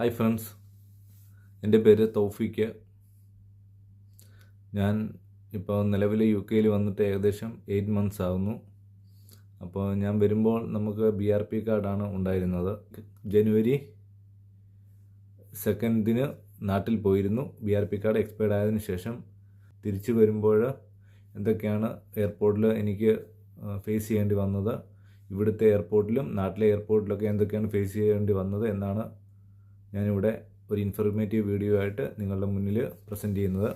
Hi friends എന്റെ പേര് തൗഫിക്ക് ഞാൻ ഇപ്പോൾ നിലവിൽ യു കെയിൽ വന്നിട്ട് ഏകദേശം എയ്റ്റ് മന്ത്സ് ആകുന്നു അപ്പോൾ ഞാൻ വരുമ്പോൾ നമുക്ക് ബി ആർ പി കാർഡാണ് ഉണ്ടായിരുന്നത്. ജനുവരി സെക്കൻഡിന് നാട്ടിൽ പോയിരുന്നു. B R P card expired ആയതിന് ശേഷം തിരിച്ചു വരുമ്പോൾ എന്തൊക്കെയാണ് എയർപോർട്ടിൽ എനിക്ക് ഫേസ് ചെയ്യേണ്ടി വന്നത്? ഇവിടുത്തെ എയർപോർട്ടിലും നാട്ടിലെ എയർപോർട്ടിലൊക്കെ എന്തൊക്കെയാണ് ഫേസ് ചെയ്യേണ്ടി വന്നത് എന്നാണ് ഞാനിവിടെ ഒരു ഇൻഫർമേറ്റീവ് വീഡിയോ ആയിട്ട് നിങ്ങളുടെ മുന്നിൽ പ്രസന്റ് ചെയ്യുന്നത്.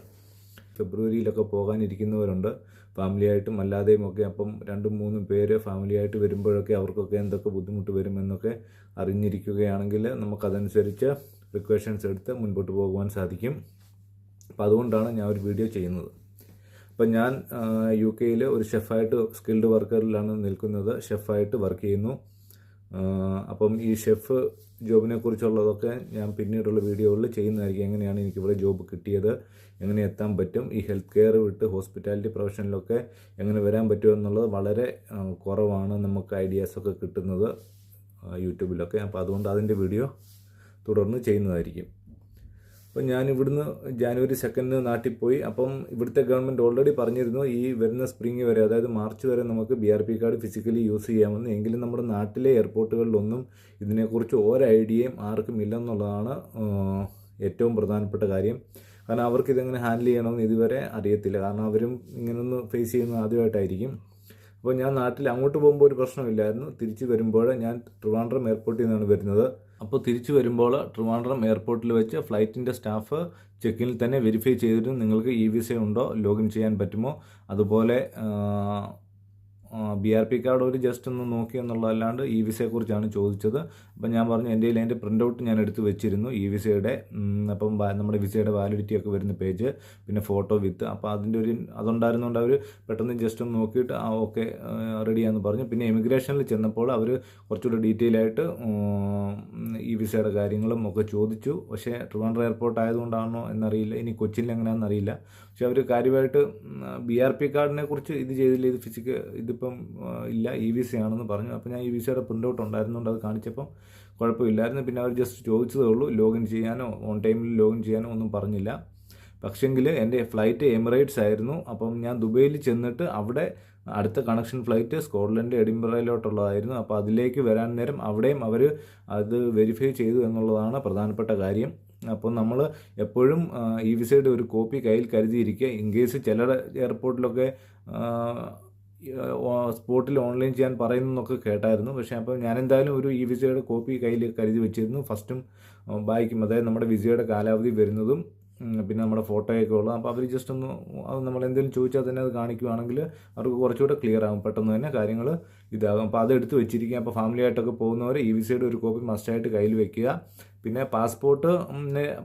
ഫെബ്രുവരിയിലൊക്കെ പോകാനിരിക്കുന്നവരുണ്ട്. ഫാമിലിയായിട്ടും അല്ലാതെയും ഒക്കെ അപ്പം രണ്ടും മൂന്നും പേര് ഫാമിലിയായിട്ട് വരുമ്പോഴൊക്കെ അവർക്കൊക്കെ എന്തൊക്കെ ബുദ്ധിമുട്ട് വരുമെന്നൊക്കെ അറിഞ്ഞിരിക്കുകയാണെങ്കിൽ നമുക്കതനുസരിച്ച് പ്രിക്കോഷൻസ് എടുത്ത് മുൻപോട്ട് പോകുവാൻ സാധിക്കും. അപ്പോൾ അതുകൊണ്ടാണ് ഞാൻ ഒരു വീഡിയോ ചെയ്യുന്നത്. അപ്പം ഞാൻ യു കെയിൽ ഒരു ഷെഫായിട്ട് സ്കിൽഡ് വർക്കറിലാണ് നിൽക്കുന്നത്. ഷെഫായിട്ട് വർക്ക് ചെയ്യുന്നു. അപ്പം ഈ ഷെഫ് ജോബിനെ കുറിച്ചുള്ളതൊക്കെ ഞാൻ പിന്നീടുള്ള വീഡിയോകളിൽ ചെയ്യുന്നതായിരിക്കും. എങ്ങനെയാണ് എനിക്കിവിടെ ജോബ് കിട്ടിയത്? എങ്ങനെ എത്താൻ പറ്റും? ഈ ഹെൽത്ത് കെയർ വിട്ട് ഹോസ്പിറ്റാലിറ്റി പ്രൊഫഷനിലൊക്കെ എങ്ങനെ വരാൻ പറ്റും എന്നുള്ളത് വളരെ കുറവാണ് നമുക്ക് ഐഡിയാസൊക്കെ കിട്ടുന്നത് യൂട്യൂബിലൊക്കെ. അപ്പോൾ അതുകൊണ്ട് അതിന്റെ വീഡിയോ തുടർന്ന് ചെയ്യുന്നതായിരിക്കും. അപ്പം ഞാൻ ഇവിടുന്ന് ജാനുവരി സെക്കൻഡിന് നാട്ടിൽ പോയി അപ്പം ഇവിടുത്തെ ഗവൺമെന്റ് ഓൾറെഡി പറഞ്ഞിരുന്നു ഈ വരുന്ന സ്പ്രിങ് വരെ അതായത് മാർച്ച് വരെ നമുക്ക് B R P card physically use ചെയ്യാമെന്ന്. എങ്കിലും നമ്മുടെ നാട്ടിലെ എയർപോർട്ടുകളിലൊന്നും ഇതിനെക്കുറിച്ച് ഒരു ഐഡിയയും ആർക്കും ഇല്ലെന്നുള്ളതാണ് ഏറ്റവും പ്രധാനപ്പെട്ട കാര്യം. കാരണം അവർക്ക് ഇതെങ്ങനെ ഹാൻഡിൽ ചെയ്യണമെന്ന് ഇതുവരെ അറിയത്തില്ല. കാരണം അവരും ഇങ്ങനൊന്ന് ഫേസ് ചെയ്യുന്നത് ആദ്യമായിട്ടായിരിക്കും. അപ്പോൾ ഞാൻ നാട്ടിൽ അങ്ങോട്ട് പോകുമ്പോൾ ഒരു പ്രശ്നമില്ലായിരുന്നു. തിരിച്ച് വരുമ്പോൾ ഞാൻ ട്രിവാൻഡ്രം എയർപോർട്ടിൽ നിന്നാണ് വരുന്നത്. അപ്പോൾ തിരിച്ചു വരുമ്പോൾ ട്രിവാൻഡ്രം എയർപോർട്ടിൽ വെച്ച് ഫ്ലൈറ്റിന്റെ സ്റ്റാഫ് ചെക്കിൽ തന്നെ വെരിഫൈ ചെയ്തിട്ട് നിങ്ങൾക്ക് ഇ വിസ ഉണ്ടോ? ലോഗിൻ ചെയ്യാൻ പറ്റുമോ? അതുപോലെ ബി ആർ പി കാർഡ് ഒരു ജസ്റ്റ് ഒന്ന് നോക്കി എന്നുള്ളതല്ലാണ്ട് ഇ വിസയെക്കുറിച്ചാണ് ചോദിച്ചത്. അപ്പം ഞാൻ പറഞ്ഞു എന്റെ കയ്യിൽ അതിന്റെ പ്രിന്റ് ഔട്ട് ഞാൻ എടുത്ത് വെച്ചിരുന്നു ഇ വിസയുടെ അപ്പം നമ്മുടെ വിസയുടെ വാലിഡിറ്റി ഒക്കെ വരുന്ന പേജ് പിന്നെ ഫോട്ടോ വിത്ത് അപ്പോൾ അതിന്റെ ഒരു അതുണ്ടായിരുന്നുകൊണ്ട് അവർ പെട്ടെന്ന് ജസ്റ്റ് ഒന്ന് നോക്കിയിട്ട് ആ ഓക്കെ റെഡിയാന്ന് പറഞ്ഞു. പിന്നെ എമിഗ്രേഷനിൽ ചെന്നപ്പോൾ അവർ കുറച്ചുകൂടി ഡീറ്റെയിൽ ആയിട്ട് ഇ വിസയുടെ കാര്യങ്ങളും ഒക്കെ ചോദിച്ചു. പക്ഷേ ട്രിവാൻഡ്രം എയർപോർട്ട് ആയതുകൊണ്ടാണോ എന്നറിയില്ല. ഇനി കൊച്ചിയിൽ എങ്ങനെയാണെന്നറിയില്ല. പക്ഷെ അവർ കാര്യമായിട്ട് ബി ആർ പി കാർഡിനെ കുറിച്ച് ഇത് ചെയ്തില്ല? ഇത് ഫിസിക്കൽ ഇതിപ്പം ഇല്ല ഇ വി സി ആണെന്ന് പറഞ്ഞു. അപ്പോൾ ഞാൻ ഇ വി സിയുടെ പ്രിന്റ് ഔട്ട് ഉണ്ടായിരുന്നുകൊണ്ട് അത് കാണിച്ചപ്പം കുഴപ്പമില്ലായിരുന്നു. പിന്നെ അവർ ജസ്റ്റ് ചോദിച്ചതേ ഉള്ളൂ ലോഗിൻ ചെയ്യാനോ ഓൺ ടൈമിൽ ലോഗിൻ ചെയ്യാനോ ഒന്നും പറഞ്ഞില്ല. പക്ഷെങ്കിൽ എന്റെ ഫ്ലൈറ്റ് എമിറേറ്റ്സ് ആയിരുന്നു. അപ്പം ഞാൻ ദുബൈയിൽ ചെന്നിട്ട് അവിടെ അടുത്ത കണക്ഷൻ ഫ്ലൈറ്റ് സ്കോട്ട്ലൻഡ് എഡിംബറയിലോട്ടുള്ളതായിരുന്നു. അപ്പോൾ അതിലേക്ക് വരാൻ നേരം അവിടെയും അവർ അത് വെരിഫൈ ചെയ്തു എന്നുള്ളതാണ് പ്രധാനപ്പെട്ട കാര്യം. അപ്പോൾ നമ്മൾ എപ്പോഴും ഇ വിസയുടെ ഒരു കോപ്പി കയ്യിൽ കരുതിയിരിക്കുക. ഇൻ കേസ് ചില എയർപോർട്ടിലൊക്കെ സ്പോട്ടിൽ ഓൺലൈൻ ചെയ്യാൻ പറയുന്നതൊക്കെ കേട്ടായിരുന്നു. പക്ഷേ അപ്പോൾ ഞാൻ എന്തായാലും ഒരു ഇ വിസയുടെ കോപ്പി കയ്യിൽ കരുതി വെച്ചിരുന്നു. ഫസ്റ്റും ബാക്കും അതായത് നമ്മുടെ വിസയുടെ കാലാവധി വരുന്നതും പിന്നെ നമ്മുടെ ഫോട്ടോയൊക്കെ ഉള്ളു. അപ്പോൾ അവർ ജസ്റ്റ് ഒന്ന് അത് നമ്മൾ എന്തെങ്കിലും ചോദിച്ചാൽ തന്നെ അത് കാണിക്കുവാണെങ്കിൽ അവർക്ക് കുറച്ചുകൂടെ ക്ലിയർ ആകും. പെട്ടെന്ന് തന്നെ കാര്യങ്ങൾ ഇതാകും. അപ്പോൾ അത് എടുത്ത് വെച്ചിരിക്കുക. അപ്പോൾ ഫാമിലി ആയിട്ടൊക്കെ പോകുന്നവർ ഇ വിസയുടെ ഒരു കോപ്പി മസ്റ്റായിട്ട് കയ്യിൽ വെക്കുക. പിന്നെ പാസ്പോർട്ട്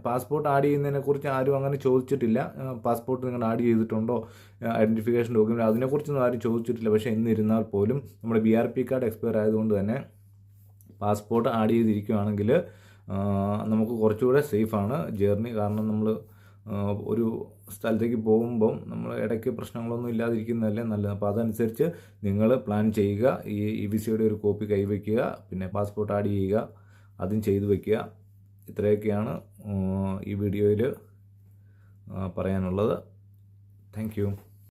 പാസ്പോർട്ട് ആഡ് ചെയ്യുന്നതിനെക്കുറിച്ച് ആരും അങ്ങനെ ചോദിച്ചിട്ടില്ല. പാസ്പോർട്ട് നിങ്ങൾ ആഡ് ചെയ്തിട്ടുണ്ടോ? ഐഡന്റിഫിക്കേഷൻ ഡോക്യുമെന്റ് അതിനെക്കുറിച്ചൊന്നും ആരും ചോദിച്ചിട്ടില്ല. പക്ഷേ എന്നിരുന്നാൽ പോലും നമ്മുടെ B R P card expire ആയതുകൊണ്ട് തന്നെ പാസ്പോർട്ട് ആഡ് ചെയ്തിരിക്കുകയാണെങ്കിൽ നമുക്ക് കുറച്ചുകൂടെ സേഫാണ് ജേർണി. കാരണം നമ്മൾ ഒരു സ്ഥലത്തേക്ക് പോകുമ്പം നമ്മൾ ഇടയ്ക്ക് പ്രശ്നങ്ങളൊന്നും ഇല്ലാതിരിക്കുന്നതല്ലേ നല്ലത്. അപ്പോൾ അതനുസരിച്ച് നിങ്ങൾ പ്ലാൻ ചെയ്യുക. ഈ ഇ വി സിയുടെ ഒരു കോപ്പി കൈവയ്ക്കുക. പിന്നെ പാസ്പോർട്ട് ആഡ് ചെയ്യുക. അതും ചെയ്തു വയ്ക്കുക. ഇത്രയൊക്കെയാണ് ഈ വീഡിയോയിൽ പറയാനുള്ളത്. താങ്ക്